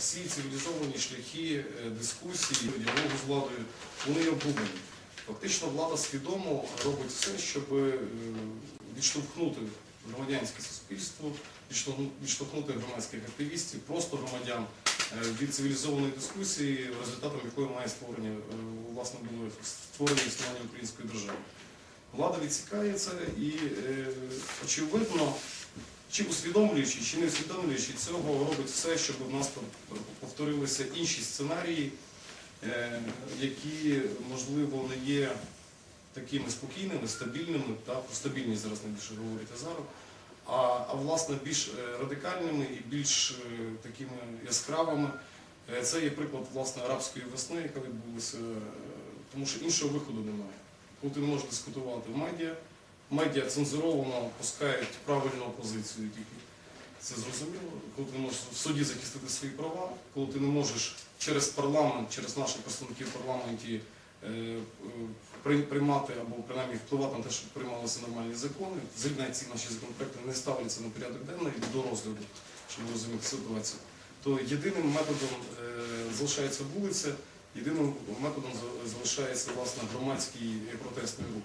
всі цивілізовані шляхи е, дискусії, діалогу з владою, вони є. Фактично влада свідомо робить все, щоб е, відштовхнути громадянське суспільство, відштовхнути громадських активістів, просто громадян е, від цивілізованої дискусії, результатом якої має створення власне було створення існування української держави. Влада відсікає і очевидно, чи усвідомлюючи, чи не усвідомлюючи цього, робить все, щоб у нас повторилися інші сценарії, е, які, можливо, не є такими спокійними, стабільними, та про стабільність зараз найбільше говорити зараз, а, а власне більш е, радикальними і більш е, такими яскравими. Це є приклад власне арабської весни, яка відбулася, тому що іншого виходу немає. Коли ти не можеш дискутувати в медіа, медіа цензуровано пускають правильну опозицію тільки. Це зрозуміло. Коли ти можеш в суді захистити свої права, коли ти не можеш через парламент, через наших представників в парламенті е, е, при- приймати або принаймні впливати на те, щоб приймалися нормальні закони, взагалі ці наші законопроекти не ставляться на порядок денний до розгляду, щоб розуміти ситуацію, то єдиним методом е, залишається вулиця, єдиним методом залишається власне громадський протестний рух.